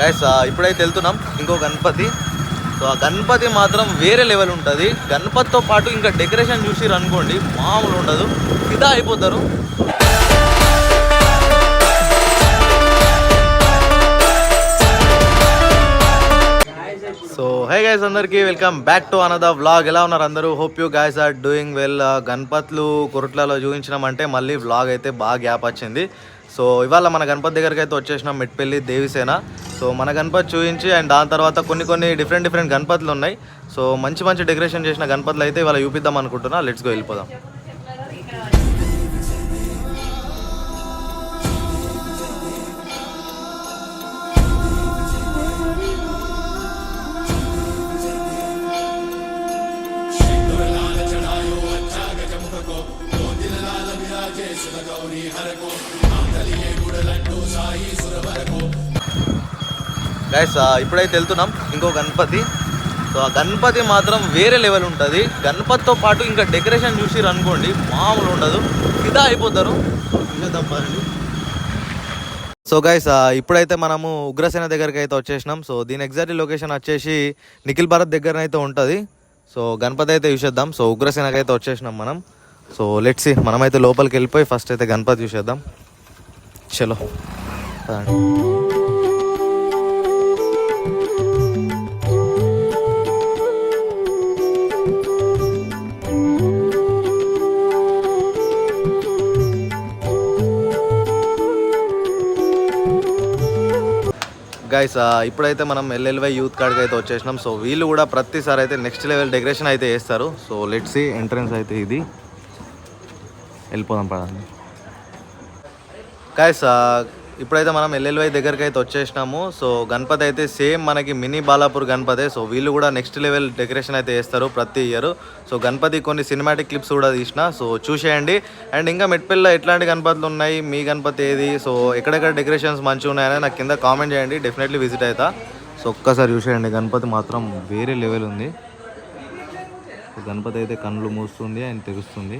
Guys ఇప్పుడైతే వెళ్తున్నాం. ఇంకో గణపతి. సో ఆ గణపతి మాత్రం వేరే లెవెల్ ఉంటుంది. గణపతితో పాటు ఇంకా డెకరేషన్ చూసి అనుకోండి మామూలు ఉండదు. ఫిదా అయిపోతారు. సో హే గైస్ అందరికీ welcome back to another vlog ఎలా ఉన్నారు అందరూ? Hope you guys are doing well గణపతులు కొరట్లలో చూపించినామంటే మళ్ళీ వ్లాగ్ అయితే బాగా గ్యాప్ వచ్చింది. సో ఇవాళ మన గణపతి దగ్గరికి అయితే వచ్చేసినాం మెట్పల్లి దేవిసేన. సో మన గణపతి చూపించి అండ్ దాని తర్వాత కొన్ని కొన్ని డిఫరెంట్ డిఫరెంట్ గణపతులు ఉన్నాయి. సో మంచి మంచి డెకరేషన్ చేసిన గణపతులు అయితే ఇవాళ చూపిద్దాం అనుకుంటున్నా. లెట్స్ గో వెళ్ళిపోదాం. గైస్ ఇప్పుడైతే వెళ్తున్నాం. ఇంకో గణపతి. సో ఆ గణపతి మాత్రం వేరే లెవెల్ ఉంటుంది. గణపతితో పాటు ఇంకా డెకరేషన్ చూసిరు అనుకోండి మామూలు ఉండదు. ఫిదా అయిపోతారు. సో సో గైస్ ఇప్పుడైతే మనము ఉగ్రసేన దగ్గరికి అయితే వచ్చేసినాం. సో దీని ఎగ్జాక్ట్ లొకేషన్ వచ్చేసి నిఖిల్ భారత్ దగ్గర అయితే ఉంటుంది. సో గణపతి అయితే చూసేద్దాం. సో ఉగ్రసేనకి అయితే వచ్చేసినాం మనం. సో లెట్స్ మనమైతే లోపలికి వెళ్ళిపోయి ఫస్ట్ అయితే గణపతి చూసేద్దాం. చలో. గైస్ ఇప్పుడైతే మనం ఎల్ఎల్వై యూత్ కార్డ్కి అయితే వచ్చేసినాం. సో వీళ్ళు కూడా ప్రతిసారి అయితే నెక్స్ట్ లెవెల్ డెకరేషన్ అయితే వేస్తారు సో లెట్స్ ఎంట్రన్స్ అయితే ఇది. వెళ్ళిపోదాం పదండి. గైస్ ఇప్పుడైతే మనం ఎల్ఎల్వై దగ్గరికి అయితే వచ్చేసినాము. సో గణపతి అయితే సేమ్ మనకి మినీ బాలాపూర్ గణపతి. సో వీళ్ళు కూడా నెక్స్ట్ లెవెల్ డెకరేషన్ అయితే చేస్తారు ప్రతి ఇయర్. సో గణపతి కొన్ని సినిమాటిక్ క్లిప్స్ కూడా తీసిన. సో చూసేయండి. అండ్ ఇంకా మెట్పల్లిలో ఎట్లాంటి గణపతులు ఉన్నాయి? మీ గణపతి ఏది? సో ఎక్కడెక్కడ డెకరేషన్స్ మంచిగా ఉన్నాయని నాకు కింద కామెంట్ చేయండి. డెఫినెట్లీ విజిట్ అవుతా సో ఒక్కసారి చూసేయండి. గణపతి మాత్రం వేరే లెవెల్ ఉంది. సో గణపతి అయితే కళ్ళు మూస్తుంది అండ్ తెగుస్తుంది